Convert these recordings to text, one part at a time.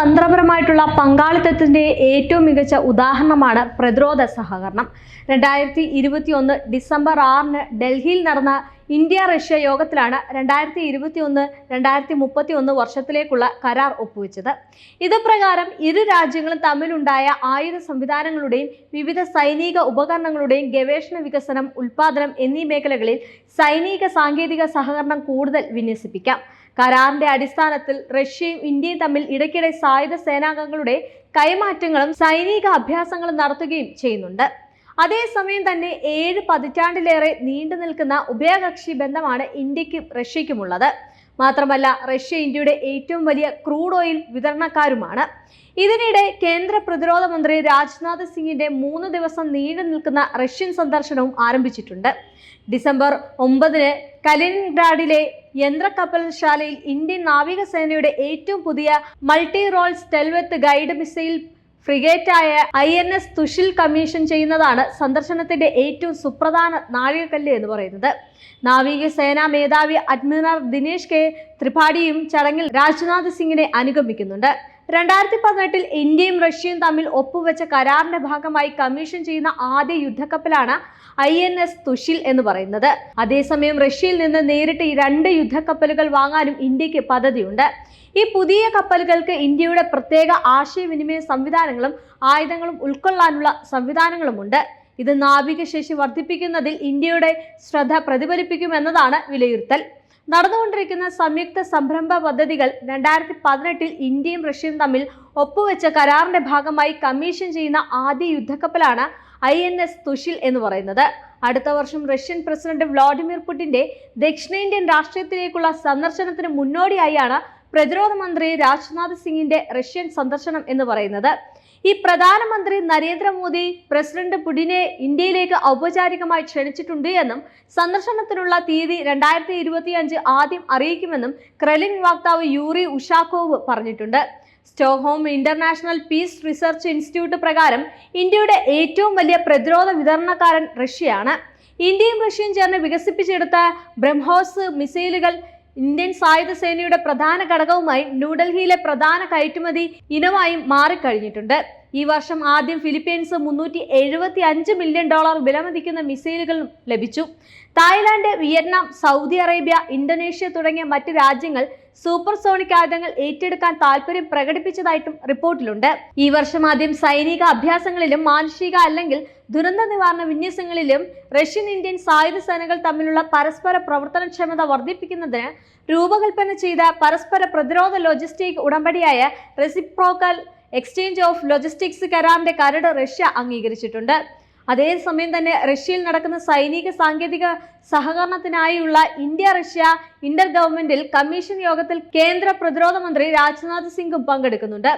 തന്ത്രപരമായിട്ടുള്ള പങ്കാളിത്തത്തിന്റെ ഏറ്റവും മികച്ച ഉദാഹരണമാണ് പ്രതിരോധ സഹകരണം. രണ്ടായിരത്തി ഇരുപത്തി ഒന്ന് ഡിസംബർ ആറിന് ഡൽഹിയിൽ നടന്ന ഇന്ത്യ റഷ്യ യോഗത്തിലാണ് രണ്ടായിരത്തി ഇരുപത്തി ഒന്ന് രണ്ടായിരത്തി മുപ്പത്തി ഒന്ന് വർഷത്തിലേക്കുള്ള കരാർ ഒപ്പുവെച്ചത്. ഇത് പ്രകാരം ഇരു രാജ്യങ്ങളും തമ്മിലുണ്ടായ ആയുധ സംവിധാനങ്ങളുടെയും വിവിധ സൈനിക ഉപകരണങ്ങളുടെയും ഗവേഷണ വികസനം ഉൽപാദനം എന്നീ മേഖലകളിൽ സൈനിക സാങ്കേതിക സഹകരണം കൂടുതൽ വിന്യസിപ്പിക്കാം. കരാറിന്റെ അടിസ്ഥാനത്തിൽ റഷ്യയും ഇന്ത്യയും തമ്മിൽ ഇടയ്ക്കിടെ സായുധ സേനാംഗങ്ങളുടെ കൈമാറ്റങ്ങളും സൈനിക അഭ്യാസങ്ങളും നടത്തുകയും ചെയ്യുന്നുണ്ട്. അതേസമയം തന്നെ ഏഴ് പതിറ്റാണ്ടിലേറെ നീണ്ടു നിൽക്കുന്ന ഉഭയകക്ഷി ബന്ധമാണ് ഇന്ത്യക്കും റഷ്യയ്ക്കുമുള്ളത് മാത്രമല്ല റഷ്യ ഇന്ത്യയുടെ ഏറ്റവും വലിയ ക്രൂഡ് ഓയിൽ വിതരണക്കാരുമാണ്. ഇതിനിടെ കേന്ദ്ര പ്രതിരോധ മന്ത്രി രാജ്നാഥ് സിംഗിന്റെ മൂന്ന് ദിവസം നീണ്ടു നിൽക്കുന്ന റഷ്യൻ സന്ദർശനവും ആരംഭിച്ചിട്ടുണ്ട്. ഡിസംബർ ഒമ്പതിന് കലിൻഗ്രാഡിലെ യന്ത്രക്കപ്പൽശാലയിൽ ഇന്ത്യൻ നാവികസേനയുടെ ഏറ്റവും പുതിയ multi role stealth guided missile ഫ്രിഗേറ്റായ I N S Tushil commission ചെയ്യുന്നതാണ് സന്ദർശനത്തിന്റെ ഏറ്റവും സുപ്രധാന നാഴികക്കല്ല് എന്ന് പറയുന്നത്. നാവികസേനാ മേധാവി അഡ്മിറൽ ദിനേഷ് കെ ത്രിപാഠിയും ചടങ്ങിൽ രാജ്നാഥ് സിംഗിനെ അനുഗമിക്കുന്നുണ്ട്. രണ്ടായിരത്തി പതിനെട്ടിൽ ഇന്ത്യയും റഷ്യയും തമ്മിൽ ഒപ്പുവെച്ച കരാറിന്റെ ഭാഗമായി കമ്മീഷൻ ചെയ്യുന്ന ആദ്യ യുദ്ധക്കപ്പലാണ് ഐ എൻ എസ് തുഷിൽ എന്ന് പറയുന്നത്. അതേസമയം റഷ്യയിൽ നിന്ന് നേരിട്ട് ഈ രണ്ട് യുദ്ധക്കപ്പലുകൾ വാങ്ങാനും ഇന്ത്യയ്ക്ക് പദ്ധതിയുണ്ട്. ഈ പുതിയ കപ്പലുകൾക്ക് ഇന്ത്യയുടെ പ്രത്യേക ആശയവിനിമയ സംവിധാനങ്ങളും ആയുധങ്ങളും ഉൾക്കൊള്ളാനുള്ള സംവിധാനങ്ങളുമുണ്ട്. ഇത് നാവികശേഷി വർദ്ധിപ്പിക്കുന്നതിൽ ഇന്ത്യയുടെ ശ്രദ്ധ പ്രതിഫലിപ്പിക്കുമെന്നതാണ് വിലയിരുത്തൽ. നടന്നുകൊണ്ടിരിക്കുന്ന സംയുക്ത സംരംഭ പദ്ധതികൾ രണ്ടായിരത്തി പതിനെട്ടിൽ ഇന്ത്യയും റഷ്യയും തമ്മിൽ ഒപ്പുവെച്ച കരാറിന്റെ ഭാഗമായി കമ്മീഷൻ ചെയ്യുന്ന ആദ്യ യുദ്ധക്കപ്പലാണ് ഐ എൻ എസ് തുഷിൽ എന്ന് പറയുന്നത്. അടുത്ത വർഷം റഷ്യൻ പ്രസിഡന്റ് വ്ളാഡിമിർ പുടിന്റെ ദക്ഷിണേന്ത്യൻ രാഷ്ട്രീയത്തിലേക്കുള്ള സന്ദർശനത്തിന് മുന്നോടിയായാണ് പ്രതിരോധ മന്ത്രി രാജ്നാഥ് സിംഗിന്റെ റഷ്യൻ സന്ദർശനം എന്ന് പറയുന്നത്. ഈ പ്രധാനമന്ത്രി നരേന്ദ്രമോദി പ്രസിഡന്റ് പുടിനെ ഇന്ത്യയിലേക്ക് ഔപചാരികമായി ക്ഷണിച്ചിട്ടുണ്ട് എന്നും സന്ദർശനത്തിനുള്ള തീയതി രണ്ടായിരത്തി ഇരുപത്തി അഞ്ച് ആദ്യം അറിയിക്കുമെന്നും ക്രെലിൻ വക്താവ് യൂറി ഉഷാക്കോവ് പറഞ്ഞിട്ടുണ്ട്. Stockholm International Peace Research Institute പ്രകാരം ഇന്ത്യയുടെ ഏറ്റവും വലിയ പ്രതിരോധ വിതരണക്കാരൻ റഷ്യയാണ്. ഇന്ത്യയും റഷ്യയും ചേർന്ന് വികസിപ്പിച്ചെടുത്ത ബ്രഹ്മോസ് മിസൈലുകൾ ഇന്ത്യൻ സായുധ സേനയുടെ പ്രധാന ഘടകവുമായി ന്യൂഡൽഹിയിലെ പ്രധാന കയറ്റുമതി ഇനമായും മാറിക്കഴിഞ്ഞിട്ടുണ്ട്. ഈ വർഷം ആദ്യം ഫിലിപ്പീൻസ് മുന്നൂറ്റി എഴുപത്തി അഞ്ച് മില്യൺ ഡോളർ വിലമതിക്കുന്ന മിസൈലുകൾ ലഭിച്ചു. Thailand Vietnam Saudi Arabia Indonesia തുടങ്ങിയ മറ്റ് രാജ്യങ്ങൾ സൂപ്പർസോണിക് ആയുധങ്ങൾ ഏറ്റെടുക്കാൻ താല്പര്യം പ്രകടിപ്പിച്ചതായിട്ടും റിപ്പോർട്ടിലുണ്ട്. ഈ വർഷം ആദ്യം സൈനിക അഭ്യാസങ്ങളിലും മാനുഷിക അല്ലെങ്കിൽ ദുരന്ത നിവാരണ വിന്യാസങ്ങളിലും റഷ്യൻ ഇന്ത്യൻ സായുധ സേനകൾ തമ്മിലുള്ള പരസ്പര പ്രവർത്തനക്ഷമത വർദ്ധിപ്പിക്കുന്നതിന് രൂപകൽപ്പന ചെയ്ത പരസ്പര പ്രതിരോധ ലോജിസ്റ്റിക് ഉടമ്പടിയായ റെസിപ്രോക്കൽ എക്സ്ചേഞ്ച് ഓഫ് ലോജിസ്റ്റിക്സ് കരാറിന്റെ കരട് റഷ്യ അംഗീകരിച്ചിട്ടുണ്ട്. അതേസമയം തന്നെ റഷ്യയിൽ നടക്കുന്ന സൈനിക സാങ്കേതിക സഹകരണത്തിനായുള്ള ഇന്ത്യ റഷ്യ ഇന്റർ ഗവൺമെന്റിൽ കമ്മീഷൻ യോഗത്തിൽ കേന്ദ്ര പ്രതിരോധ മന്ത്രി രാജ്നാഥ് സിംഗും പങ്കെടുക്കുന്നുണ്ട്.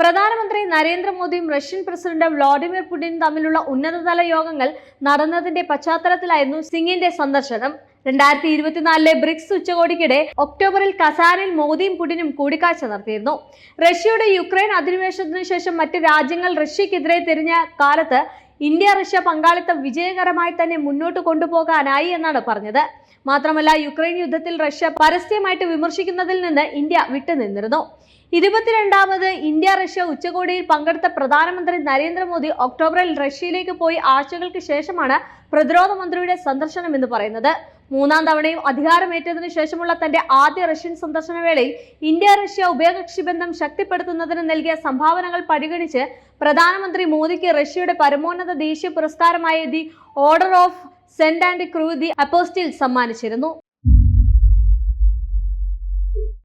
പ്രധാനമന്ത്രി നരേന്ദ്രമോദിയും റഷ്യൻ പ്രസിഡന്റ് വ്ളാഡിമിർ പുടിനും തമ്മിലുള്ള ഉന്നതതല യോഗങ്ങൾ നടന്നതിന്റെ പശ്ചാത്തലത്തിലായിരുന്നു സിംഗിന്റെ സന്ദർശനം. രണ്ടായിരത്തി ഇരുപത്തിനാലിലെ ബ്രിക്സ് ഉച്ചകോടിക്കിടെ ഒക്ടോബറിൽ കസാനിൽ മോദിയും പുടിനും കൂടിക്കാഴ്ച നടത്തിയിരുന്നു. റഷ്യയുടെ യുക്രൈൻ അധിനിവേശത്തിനു ശേഷം മറ്റ് രാജ്യങ്ങൾ റഷ്യക്കെതിരെ തിരിഞ്ഞ കാലത്ത് ഇന്ത്യ റഷ്യ പങ്കാളിത്തം വിജയകരമായി തന്നെ മുന്നോട്ട് കൊണ്ടുപോകാനായി എന്നാണ് പറഞ്ഞത്. മാത്രമല്ല യുക്രൈൻ യുദ്ധത്തിൽ റഷ്യ പരസ്യമായിട്ട് വിമർശിക്കുന്നതിൽ നിന്ന് ഇന്ത്യ വിട്ടുനിന്നിരുന്നു. ഇരുപത്തിരണ്ടാമത് ഇന്ത്യ റഷ്യ ഉച്ചകോടിയിൽ പങ്കെടുത്ത പ്രധാനമന്ത്രി നരേന്ദ്രമോദി ഒക്ടോബറിൽ റഷ്യയിലേക്ക് പോയി ആഴ്ചകൾക്ക് ശേഷമാണ് പ്രതിരോധ മന്ത്രിയുടെ സന്ദർശനം എന്ന് പറയുന്നത്. മൂന്നാം തവണയും അധികാരമേറ്റതിനു ശേഷമുള്ള തന്റെ ആദ്യ റഷ്യൻ സന്ദർശന വേളയിൽ ഇന്ത്യ റഷ്യ ഉഭയകക്ഷി ബന്ധം ശക്തിപ്പെടുത്തുന്നതിന് നൽകിയ സംഭാവനകൾ പരിഗണിച്ച് പ്രധാനമന്ത്രി മോദിക്ക് റഷ്യയുടെ പരമോന്നത ദേശീയ പുരസ്കാരമായ the order of Saint Andrew the apostle സമ്മാനിച്ചിരുന്നു.